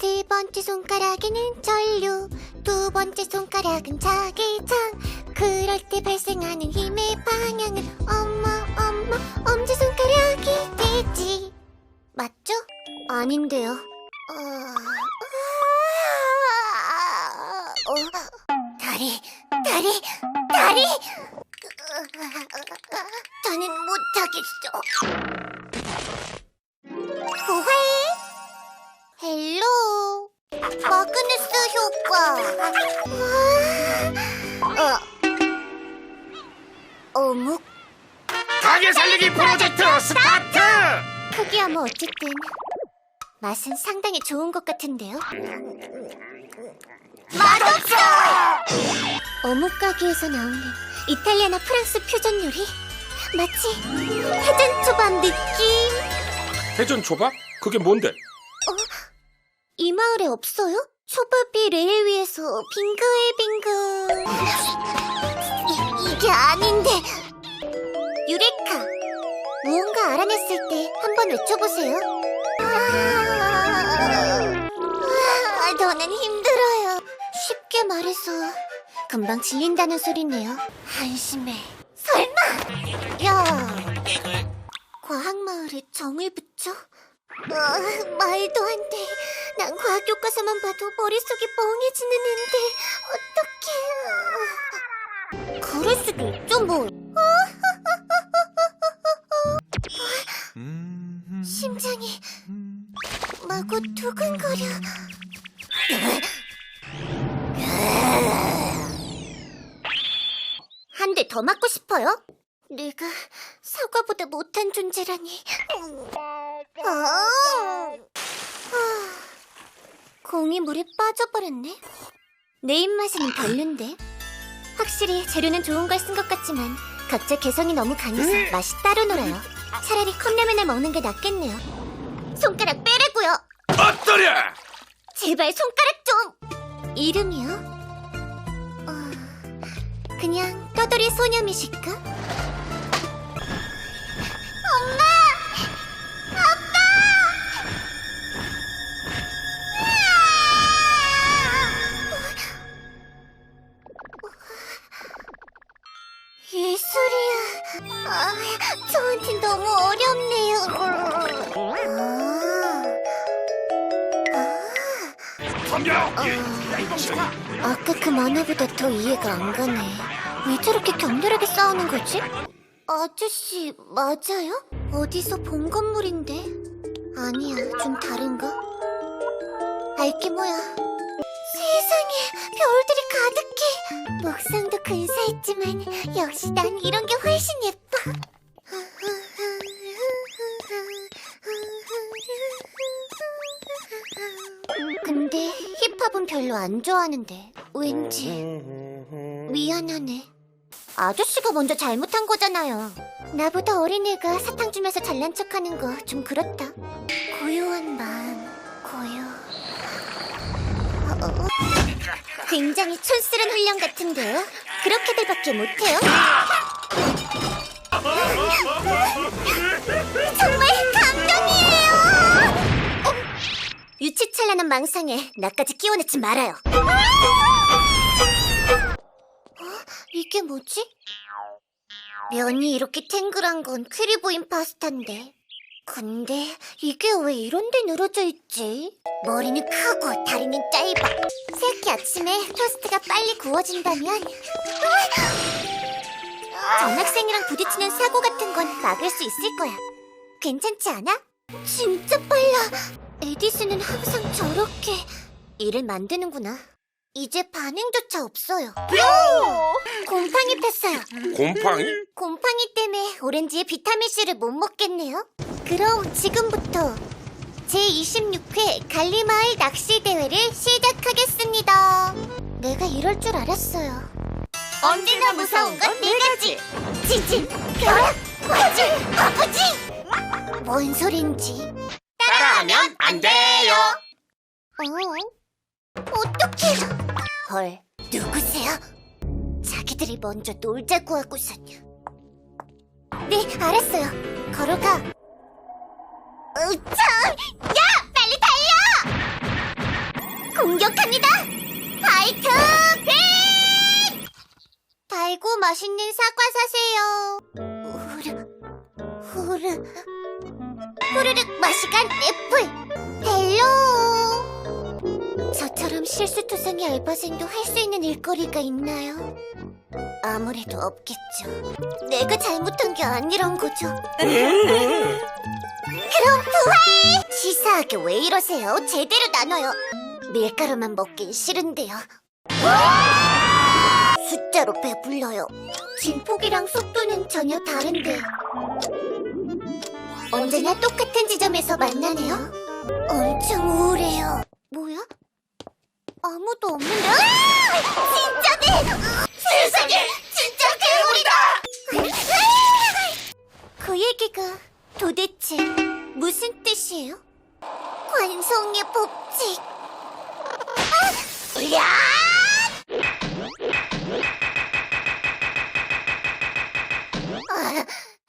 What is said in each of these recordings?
세 번째 손가락에는 전류, 두 번째 손가락은 자기장. 그럴 때 발생하는 힘의 방향은 엄마, 엄마, 엄지손가락이 되지. 맞죠? 아닌데요. 어... 어... 다리, 다리, 다리! 저는 못하겠어. 마그누스 효과! 와. 어. 어묵? 가게 살리기 프로젝트 스타트! 크기야 뭐 어쨌든 맛은 상당히 좋은 것 같은데요? 맛없어! 어묵 가게에서 나오는 이탈리아나 프랑스 퓨전 요리 마치 해전 초밥 느낌 회전 초밥? 그게 뭔데? 이 마을에 없어요? 초밥이 레일 위에서 빙글빙글. 이, 이게 아닌데. 유레카 무언가 알아냈을 때 한번 외쳐보세요. 아, 저는 힘들어요. 쉽게 말해서 금방 질린다는 소리네요. 한심해. 설마! 야 과학마을에 정을 붙여? 어, 말도 안 돼. 난 과학 교과서만 봐도 머릿속이 멍해지는 앤데 어떡해. 그럴 수도 있죠 뭐. 심장이 마구 두근거려. 한 대 더 맞고 싶어요? 내가 사과보다 못한 존재라니. 아, 아, 공이 물에 빠져버렸네. 내 입맛에는 별론데. 확실히 재료는 좋은 걸 쓴 것 같지만 각자 개성이 너무 강해서 맛이 따로 놀아요. 차라리 컵라면을 먹는 게 낫겠네요. 손가락 빼라고요. 어떠랴! 제발 손가락 좀. 이름이요? 어, 그냥 떠돌이 소녀미실까? 아. 아까 그 만화보다 더 이해가 안 가네. 왜 저렇게 격렬하게 싸우는 거지? 아저씨, 맞아요? 어디서 본 건물인데? 아니야, 좀 다른가? 알게 뭐야. 세상에, 별들이 가득해. 목상도 근사했지만, 역시 난 이런 게 훨씬 예뻐. 별로 안 좋아하는데 왠지 미안하네. 아저씨가 먼저 잘못한 거잖아요. 나보다 어린애가 사탕 주면서 잘난 척하는 거 좀 그렇다. 고요한 마음, 고요. 어, 어. 굉장히 촌스런 훈련 같은데요? 그렇게들밖에 못해요? 정말 유치찬란한 망상에 나까지 끼워넣지 말아요. 어? 이게 뭐지? 면이 이렇게 탱글한 건 퀴리보인 파스타인데. 근데 이게 왜 이런데 늘어져 있지? 머리는 크고 다리는 짧아. 새끼 아침에 토스트가 빨리 구워진다면 전학생이랑 부딪히는 사고 같은 건 막을 수 있을 거야. 괜찮지 않아? 진짜 빨라. 에디슨은 항상 저렇게 일을 만드는구나. 이제 반응조차 없어요. 곰팡이 폈어요. 곰팡이? 곰팡이 때문에 오렌지의 비타민C를 못 먹겠네요. 그럼 지금부터 제26회 갈리마을 낚시 대회를 시작하겠습니다. 내가 이럴 줄 알았어요. 언제나 무서운 건네 가지. 지진, 벼락, 화질, 아프지. 뭔 소린지. 따라하면 안 돼요! 어? 어떡해? 헐, 누구세요? 자기들이 먼저 놀자고 하고서냐. 네, 알았어요. 걸어가. 으차! 야! 빨리 달려! 공격합니다. 화이트 빅! 달고 맛있는 사과 사세요. 후르, 후르, 후르륵 맛이간 애플. 헬로. 저처럼 실수투성이 알바생도 할 수 있는 일거리가 있나요? 아무래도 없겠죠. 내가 잘못한 게 아니란 거죠. 그럼 부활! 치사하게 왜 이러세요? 제대로 나눠요. 밀가루만 먹긴 싫은데요. 숫자로 배불러요. 진폭이랑 속도는 전혀 다른데. 언제나 똑같은 지점에서 만나네요. 엄청 우울해요. 뭐야? 아무도 없는데? 으아! 진짜네! 세상에! 진짜 괴물이다! 그 얘기가 도대체 무슨 뜻이에요? 관성의 법칙. 아! 야! 아,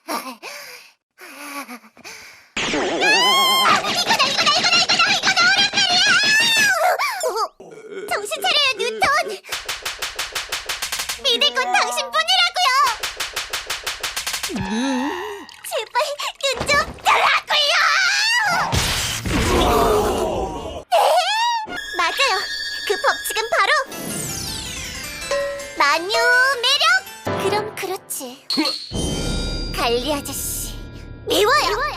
아, 어, 정신 차려요, 뉴턴! 믿을 건 당신뿐이라고요! 제발 눈좀 뜨라고요! 네! 맞아요. 그 법칙은 바로 마녀 매력! 그럼 그렇지. 갈리 아저씨 미워요!